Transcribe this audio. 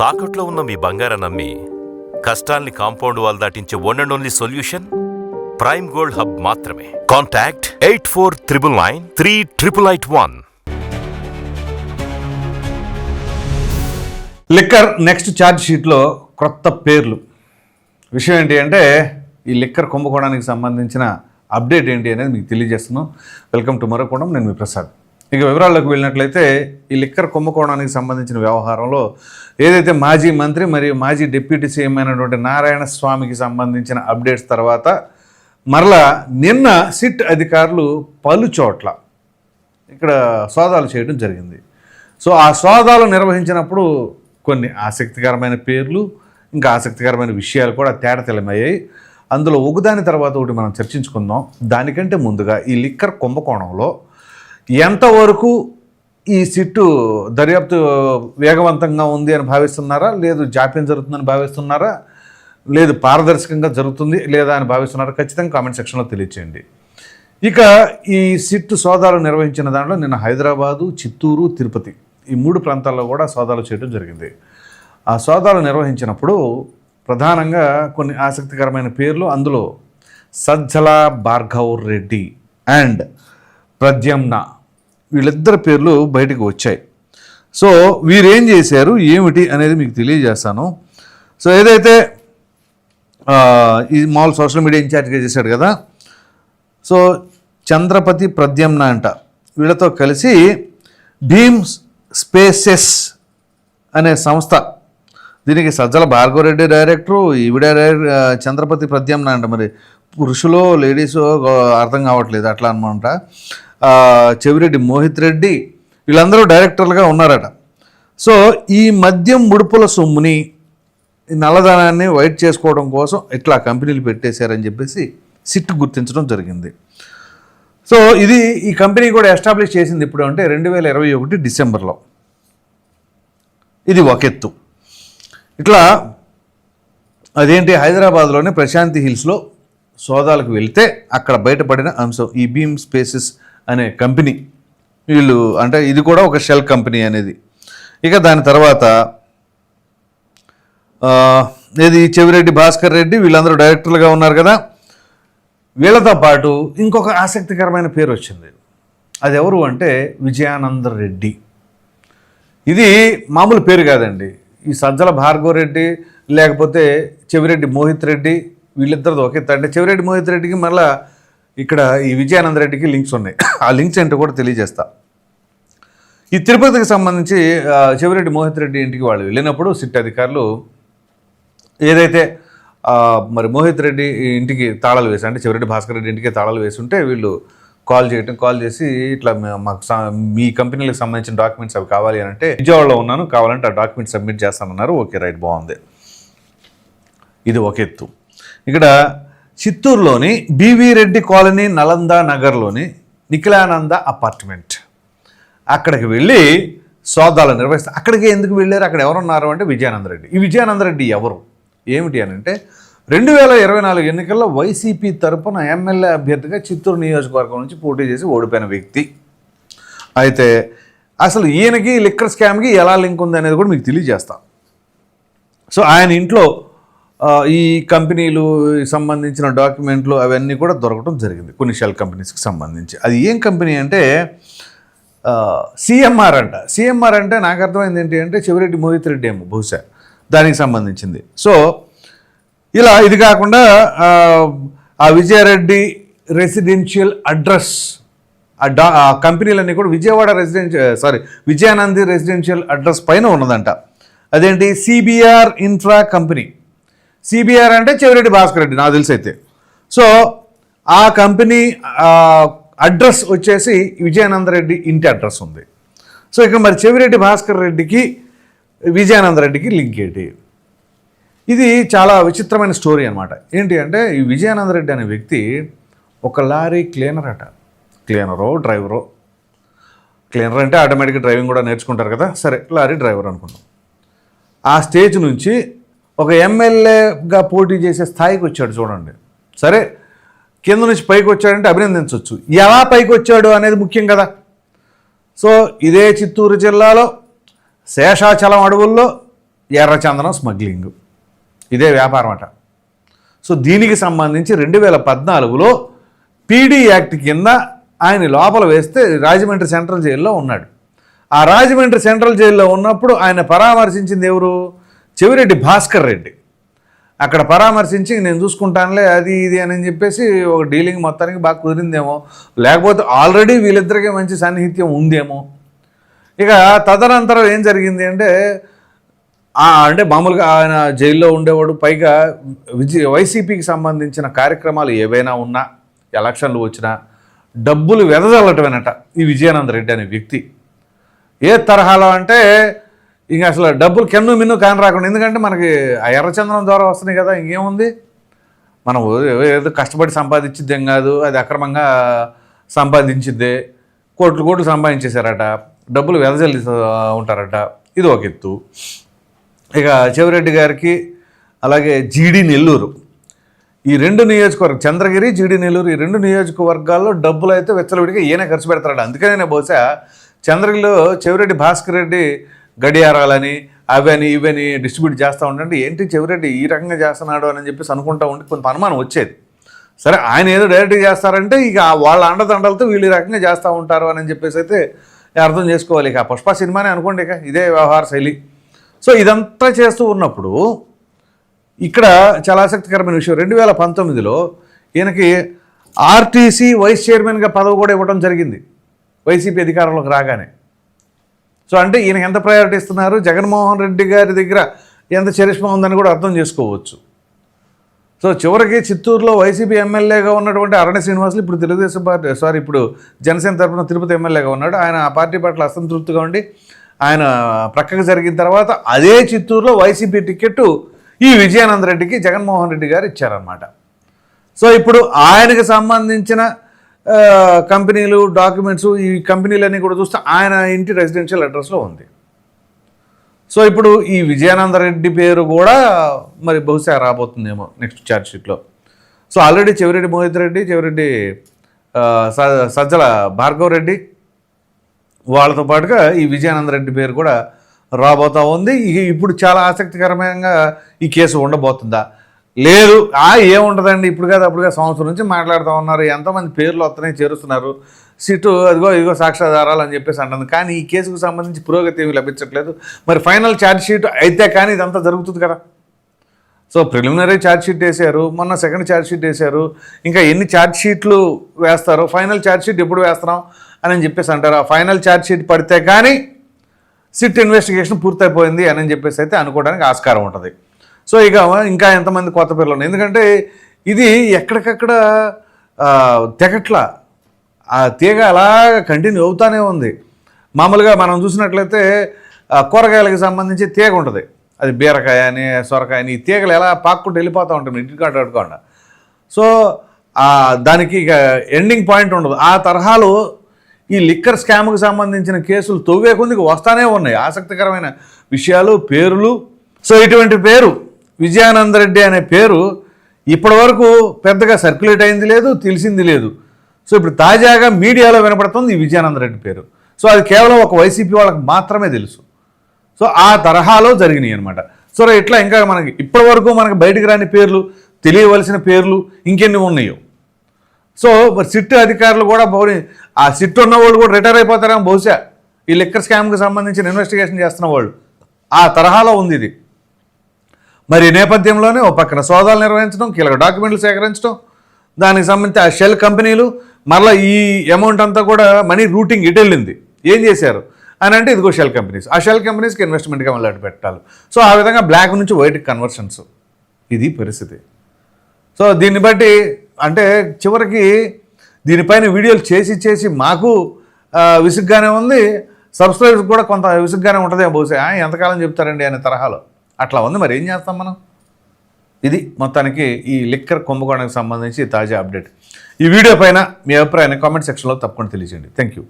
తాకట్లో ఉన్న మీ బంగారం నమ్మి కష్టాల్ని compound wall దాటించే one and only solution prime gold hub మాత్రమే. Contact eight four triple nine three triple eight one liquor next charge షీట్లో క్రొత్త పేర్లు. విషయం ఏంటి అంటే ఈ లిక్కర్ కుంభకోణానికి సంబంధించిన అప్డేట్ ఏంటి అనేది మీకు తెలియజేస్తున్నాం. వెల్కమ్ టు మరొకడం నేను మీ ప్రసాద్. ఇక వివరాల్లోకి వెళ్ళినట్లయితే ఈ లిక్కర్ కుంభకోణానికి సంబంధించిన వ్యవహారంలో ఏదైతే మాజీ మంత్రి మరియు మాజీ డిప్యూటీ సీఎం అయినటువంటి నారాయణ స్వామికి సంబంధించిన అప్డేట్స్ తర్వాత మరలా నిన్న సిట్ అధికారులు పలు చోట్ల ఇక్కడ సోదాలు చేయడం జరిగింది. సో ఆ సోదాలు నిర్వహించినప్పుడు కొన్ని ఆసక్తికరమైన పేర్లు ఇంకా ఆసక్తికరమైన విషయాలు కూడా తేడతెల్లమయ్యాయి అందులో ఒకదాని తర్వాత ఒకటి మనం చర్చించుకుందాం. దానికంటే ముందుగా ఈ లిక్కర్ కుంభకోణంలో ఎంతవరకు ఈ సిట్టు దర్యాప్తు వేగవంతంగా ఉంది అని భావిస్తున్నారా? లేదు జాప్యం జరుగుతుందని భావిస్తున్నారా? లేదు పారదర్శకంగా జరుగుతుంది లేదా అని భావిస్తున్నారా? ఖచ్చితంగా కామెంట్ సెక్షన్లో తెలియచేయండి. ఇక ఈ సిట్టు సోదాలు నిర్వహించిన దాంట్లో నిన్న హైదరాబాదు చిత్తూరు తిరుపతి ఈ మూడు ప్రాంతాల్లో కూడా సోదాలు చేయడం జరిగింది. ఆ సోదాలు నిర్వహించినప్పుడు ప్రధానంగా కొన్ని ఆసక్తికరమైన పేర్లు అందులో సజ్జల భార్గవ్ రెడ్డి అండ్ ప్రద్యమ్న వీళ్ళిద్దరి పేర్లు బయటకు వచ్చాయి. సో వీరేం చేశారు ఏమిటి అనేది మీకు తెలియజేస్తాను. సో ఏదైతే ఈ మామూలు సోషల్ మీడియా ఇన్ఛార్జ్గా చేశాడు కదా సో చంద్రపతి ప్రద్యమ్న అంట వీళ్ళతో కలిసి భీమ్ స్పేసెస్ అనే సంస్థ దీనికి సజ్జల భార్గవరెడ్డి డైరెక్టరు ఈవిడ చంద్రపతి ప్రద్యమ్న అంట మరి పురుషులో లేడీసో అర్థం కావట్లేదు అట్లా అనమాట. చెవిరెడ్డి మోహిత్ రెడ్డి వీళ్ళందరూ డైరెక్టర్లుగా ఉన్నారట. సో ఈ మద్యం ముడుపుల సొమ్ముని నల్లధనాన్ని వైట్ చేసుకోవడం కోసం ఇట్లా కంపెనీలు పెట్టేశారని చెప్పేసి సిట్ గుర్తించడం జరిగింది. సో ఇది ఈ కంపెనీ కూడా ఎస్టాబ్లిష్ చేసింది ఇప్పుడు అంటే రెండు వేల ఇరవై ఒకటి డిసెంబర్లో. ఇది ఒక ఎత్తు. ఇట్లా అదేంటి హైదరాబాద్లోని ప్రశాంతి హిల్స్లో సోదాలకు వెళ్తే అక్కడ బయటపడిన అంశం ఈ బీమ్ స్పేసెస్ అనే కంపెనీ. వీళ్ళు అంటే ఇది కూడా ఒక షెల్ కంపెనీ అనేది. ఇక దాని తర్వాత ఇది చెవిరెడ్డి భాస్కర్ రెడ్డి వీళ్ళందరూ డైరెక్టర్లుగా ఉన్నారు కదా. వీళ్ళతో పాటు ఇంకొక ఆసక్తికరమైన పేరు వచ్చింది. అది ఎవరు అంటే విజయానంద రెడ్డి. ఇది మామూలు పేరు కాదండి. ఈ సజ్జల భార్గవ రెడ్డి లేకపోతే చెవిరెడ్డి మోహిత్ రెడ్డి వీళ్ళిద్దరిది ఒకే అంటే చెవిరెడ్డి మోహిత్ రెడ్డికి మళ్ళీ ఇక్కడ ఈ విజయానంద రెడ్డికి లింక్స్ ఉన్నాయి. ఆ లింక్స్ ఏంటో కూడా తెలియజేస్తా. ఈ తిరుపతికి సంబంధించి చెవిరెడ్డి మోహిత్ రెడ్డి ఇంటికి వాళ్ళు వెళ్ళినప్పుడు సిట్ అధికారులు ఏదైతే మరి మోహిత్ రెడ్డి ఇంటికి తాళాలు వేసి అంటే చెవిరెడ్డి భాస్కర్ రెడ్డి ఇంటికి తాళాలు వేసి ఉంటే వీళ్ళు కాల్ చేయటం కాల్ చేసి ఇట్లా మాకు మీ కంపెనీలకు సంబంధించిన డాక్యుమెంట్స్ అవి కావాలి అని అంటే విజయవాడలో ఉన్నాను కావాలంటే ఆ డాక్యుమెంట్స్ సబ్మిట్ చేస్తానన్నారు. ఓకే రైట్ బాగుంది. ఇది ఒక ఎత్తు. ఇక్కడ చిత్తూరులోని B V Reddy colony Nalanda నగర్లోని నిఖిలానంద అపార్ట్మెంట్. అక్కడికి వెళ్ళి సోదాలు నిర్వహిస్తారు అక్కడికి ఎందుకు వెళ్ళారు? అక్కడ ఎవరున్నారు అంటే విజయానంద రెడ్డి. ఈ విజయానంద రెడ్డి ఎవరు? ఏమిటి అని అంటే రెండు వేల ఇరవై నాలుగు ఎన్నికల్లో వైసీపీ తరపున ఎమ్మెల్యే అభ్యర్థిగా చిత్తూరు నియోజకవర్గం నుంచి పోటీ చేసి ఓడిపోయిన వ్యక్తి. అయితే అసలు ఈయనకి లిక్కర్ స్కామ్కి ఎలా లింక్ ఉంది అనేది కూడా మీకు తెలియజేస్తాం. సో ఆయన ఇంట్లో ఈ కంపెనీలు సంబంధించిన డాక్యుమెంట్లు అవన్నీ కూడా దొరకడం జరిగింది. కొన్ని షెల్ కంపెనీస్కి సంబంధించి. అది ఏం కంపెనీ అంటే సిఎంఆర్ అంట. సిఎంఆర్ అంటే నాకు అర్థమైంది ఏంటి అంటే చివరెడ్డి మోహిత్ రెడ్డి ఏమో బహుశా. దానికి సంబంధించింది. సో ఇలా ఇది కాకుండా ఆ, ఆ విజయారెడ్డి రెసిడెన్షియల్ అడ్రస్ ఆ డా ఆ కంపెనీలన్నీ కూడా Vijayawada residential sorry Vijayanandi residential address పైన ఉన్నదంట. అదేంటి? CBR infra company. సిబిఆర్ అంటే చెవిరెడ్డి భాస్కర్ రెడ్డి నాకు తెలిసి అయితే సో ఆ కంపెనీ అడ్రస్ వచ్చేసి విజయానందరెడ్డి ఇంటి అడ్రస్ ఉంది. సో ఇక మరి చెవిరెడ్డి భాస్కర్ రెడ్డికి విజయానంద రెడ్డికి లింక్ ఏంటి? ఇది చాలా విచిత్రమైన స్టోరీ అనమాట ఏంటి అంటే ఈ విజయానంద రెడ్డి అనే వ్యక్తి ఒక లారీ క్లీనర్ అట. క్లీనరో డ్రైవరో. క్లీనర్ అంటే ఆటోమేటిక్గా డ్రైవింగ్ కూడా నేర్చుకుంటారు కదా. సరే లారీ డ్రైవర్ అనుకున్నాం ఆ స్టేజ్ నుంచి ఒక ఎమ్మెల్యేగా పోటీ చేసే స్థాయికి వచ్చాడు చూడండి. సరే కింద నుంచి పైకి వచ్చాడంటే అభినందించవచ్చు. ఎలా పైకి వచ్చాడు అనేది ముఖ్యం కదా. సో ఇదే చిత్తూరు జిల్లాలో శేషాచలం అడవుల్లో ఎర్రచందనం స్మగ్లింగ్. ఇదే వ్యాపారం అట. సో దీనికి సంబంధించి రెండు వేల పద్నాలుగులో పీడీ యాక్ట్ కింద ఆయన లోపల వేస్తే రాజమండ్రి సెంట్రల్ జైల్లో ఉన్నాడు. ఆ రాజమండ్రి సెంట్రల్ జైల్లో ఉన్నప్పుడు ఆయన పరామర్శించింది ఎవరు? చెవిరెడ్డి భాస్కర్ రెడ్డి. అక్కడ పరామర్శించి నేను చూసుకుంటానులే అది ఇది అని చెప్పేసి ఒక డీలింగ్ మొత్తానికి బాగా కుదిరిందేమో. లేకపోతే ఆల్రెడీ వీళ్ళిద్దరికీ మంచి సాన్నిహిత్యం ఉందేమో. ఇక తదనంతరం ఏం జరిగింది అంటే అంటే మామూలుగా ఆయన జైల్లో ఉండేవాడు. పైగా విజయ వైసీపీకి సంబంధించిన కార్యక్రమాలు ఏవైనా ఉన్నా ఎలక్షన్లు వచ్చినా డబ్బులు వెదజల్లటమేనట ఈ విజయానంద రెడ్డి అనే వ్యక్తి. ఏ తరహాలో అంటే ఇంక అసలు డబ్బులు కెన్ను మిన్ను కాని రాకుండా ఎందుకంటే మనకి ఆ ఎర్రచందనం ద్వారా వస్తున్నాయి కదా ఇంకేముంది? మనం ఏదో కష్టపడి సంపాదించిద్దేం కాదు అది అక్రమంగా సంపాదించిద్దే. కోట్లు కోట్లు సంపాదించేశారట డబ్బులు వెదజల్లి ఉంటారట ఇది ఒక ఎత్తు. ఇక చెవిరెడ్డి గారికి అలాగే జీడి నెల్లూరు. ఈ రెండు నియోజకవర్గం చంద్రగిరి జీడి నెల్లూరు ఈ రెండు నియోజకవర్గాల్లో డబ్బులు అయితే వెచ్చలవిడిగా ఈయన ఖర్చు పెడతాడు అందుకనే నేను బహుశా చంద్రగిరిలో చెవిరెడ్డి భాస్కర్ రెడ్డి గడియారాలని అవని ఇవని డిస్ట్రిబ్యూట్ చేస్తూ ఉండండి. ఏంటి చెవిరెడ్డి? ఈ రకంగా చేస్తున్నాడు అని చెప్పేసి అనుకుంటా ఉంటే కొంత అనుమానం వచ్చేది. సరే ఆయన ఏదో డైరెక్ట్గా చేస్తారంటే ఇక వాళ్ళ అండదండలతో వీళ్ళు ఈ రకంగా చేస్తూ ఉంటారు అని చెప్పేసి అయితే అర్థం చేసుకోవాలి. ఇక పుష్ప సినిమానే అనుకోండి ఇక. ఇదే వ్యవహార శైలి. సో ఇదంతా చేస్తూ ఉన్నప్పుడు ఇక్కడ చాలా ఆసక్తికరమైన విషయం. రెండు వేల పంతొమ్మిదిలో ఈయనకి ఆర్టీసీ వైస్ చైర్మన్గా పదవి కూడా ఇవ్వడం జరిగింది. వైసీపీ అధికారంలోకి రాగానే. సో అంటే ఈయనకి ఎంత ప్రయారిటీ ఇస్తున్నారు? జగన్మోహన్ రెడ్డి గారి దగ్గర ఎంత చరిష్మా ఉందని కూడా అర్థం చేసుకోవచ్చు. సో చివరికి చిత్తూరులో వైసీపీ ఎమ్మెల్యేగా ఉన్నటువంటి అరణ్య శ్రీనివాసులు ఇప్పుడు తెలుగుదేశం పార్టీ సారీ ఇప్పుడు జనసేన తరపున తిరుపతి ఎమ్మెల్యేగా ఉన్నాడు. ఆయన ఆ పార్టీ పట్ల అసంతృప్తిగా ఉండి ఆయన ప్రక్కకు జరిగిన తర్వాత అదే చిత్తూరులో వైసీపీ టికెట్ ఈ విజయానంద రెడ్డికి జగన్మోహన్ రెడ్డి గారు ఇచ్చారన్నమాట. సో ఇప్పుడు ఆయనకు సంబంధించిన కంపెనీలు డాక్యుమెంట్స్ ఈ కంపెనీలన్నీ కూడా చూస్తే ఆయన ఇంటి రెసిడెన్షియల్ అడ్రస్లో ఉంది. సో ఇప్పుడు ఈ విజయానంద రెడ్డి పేరు కూడా మరి బహుశా రాబోతుందేమో నెక్స్ట్ ఛార్జ్షీట్లో సో ఆల్రెడీ చెవిరెడ్డి మోహిత్ రెడ్డి చెవిరెడ్డి స- సజ్జల భార్గవ్ రెడ్డి వాళ్ళతో పాటుగా ఈ విజయానంద రెడ్డి పేరు కూడా రాబోతా ఉంది. ఇప్పుడు చాలా ఆసక్తికరమైన ఈ కేసు ఉండబోతుందా? లేదు ఆ ఏముండదండి ఇప్పుడు కాదు అప్పుడు సంవత్సరం నుంచి మాట్లాడుతూ ఉన్నారు. ఎంతమంది పేర్లు వస్తున్నాయి చేరుస్తున్నారు. సిటు అదిగో ఇదిగో సాక్ష్యాధారాలు అని చెప్పేసి అంటుంది. కానీ ఈ కేసుకు సంబంధించి పురోగతి ఏమి లభించట్లేదు. మరి ఫైనల్ ఛార్జ్ షీట్ అయితే కానీ ఇదంతా జరుగుతుంది కదా. సో ప్రిలిమినరీ ఛార్జ్ షీట్ వేశారు మొన్న సెకండ్ ఛార్జ్ షీట్ వేశారు. ఇంకా ఎన్ని ఛార్జ్ షీట్లు వేస్తారు ఫైనల్ ఛార్జ్ షీట్ ఎప్పుడు వేస్తున్నాం అని చెప్పేసి అంటారు. ఆ ఫైనల్ ఛార్జ్ షీట్ పడితే కానీ సిట్ ఇన్వెస్టిగేషన్ పూర్తయిపోయింది అని చెప్పేసి అయితే అనుకోవడానికి ఆస్కారం ఉంటుంది. సో ఇక ఇంకా ఎంతమంది కొత్త పిల్లలు ఉన్నాయి. ఎందుకంటే ఇది ఎక్కడికక్కడ తెగట్ల. ఆ తీగ అలా కంటిన్యూ అవుతానే ఉంది. మామూలుగా మనం చూసినట్లయితే కూరగాయలకు సంబంధించి తీగ ఉంటుంది. అది బీరకాయ అని సొరకాయ అని ఈ తీగలు ఎలా పాక్కుంటూ వెళ్ళిపోతూ ఉంటాయి ఇంటికి అడ్డుకోండి సో దానికి ఇక ఎండింగ్ పాయింట్ ఉండదు. ఆ తరహాలో ఈ లిక్కర్ స్కామ్కి సంబంధించిన కేసులు తొవ్వే కొద్దికి వస్తానే ఉన్నాయి. ఆసక్తికరమైన విషయాలు పేర్లు. సో ఇటువంటి పేరు విజయానంద రెడ్డి అనే పేరు ఇప్పటివరకు పెద్దగా సర్క్యులేట్ అయింది లేదు తెలిసింది లేదు. సో ఇప్పుడు తాజాగా మీడియాలో వినపడుతుంది ఈ విజయానంద రెడ్డి పేరు. సో అది కేవలం ఒక వైసీపీ వాళ్ళకి మాత్రమే తెలుసు. సో ఆ తరహాలో జరిగినాయి అనమాట సో ఇట్లా ఇంకా మనకి ఇప్పటివరకు మనకి బయటకు రాని పేర్లు తెలియవలసిన పేర్లు ఇంకెన్ని ఉన్నాయో. సో మరి సిట్ అధికారులు కూడా బౌరి ఆ సిట్ ఉన్న వాళ్ళు కూడా రిటైర్ అయిపోతారేమో బహుశా. ఈ లిక్కర్ స్కామ్కి సంబంధించిన ఇన్వెస్టిగేషన్ చేస్తున్న వాళ్ళు. ఆ తరహాలో ఉంది ఇది. మరి ఈ నేపథ్యంలోనే ఓ పక్కన సోదాలు నిర్వహించడం కీలక డాక్యుమెంట్లు సేకరించడం దానికి సంబంధించి ఆ షెల్ కంపెనీలు మరలా ఈ అమౌంట్ అంతా కూడా మనీ రూటింగ్ ఇటు వెళ్ళింది. ఏం చేశారు? అని అంటే ఇదిగో షెల్ కంపెనీస్. ఆ షెల్ కంపెనీస్కి ఇన్వెస్ట్మెంట్గా మళ్ళీ అటు పెట్టాలి. సో ఆ విధంగా బ్లాక్ నుంచి వైట్ కన్వర్షన్స్ ఇది పరిస్థితి. సో దీన్ని బట్టి అంటే చివరికి దీనిపైన వీడియోలు చేసి చేసి మాకు విసుగ్గానే ఉంది. సబ్స్క్రైబర్స్ కూడా కొంత విసుగ్గానే ఉంటుందేమో బహుశా. ఎంతకాలం చెప్తారండి అనే తరహాలో? అట్లా ఉంది మరి ఏం చేస్తాం మనం? ఇది మొత్తానికి ఈ లిక్కర్ కుంభకోణానికి సంబంధించి తాజా అప్డేట్. ఈ వీడియో పైన మీ అభిప్రాయాన్ని కామెంట్ సెక్షన్లో తప్పకుండా తెలియజేయండి. Thank you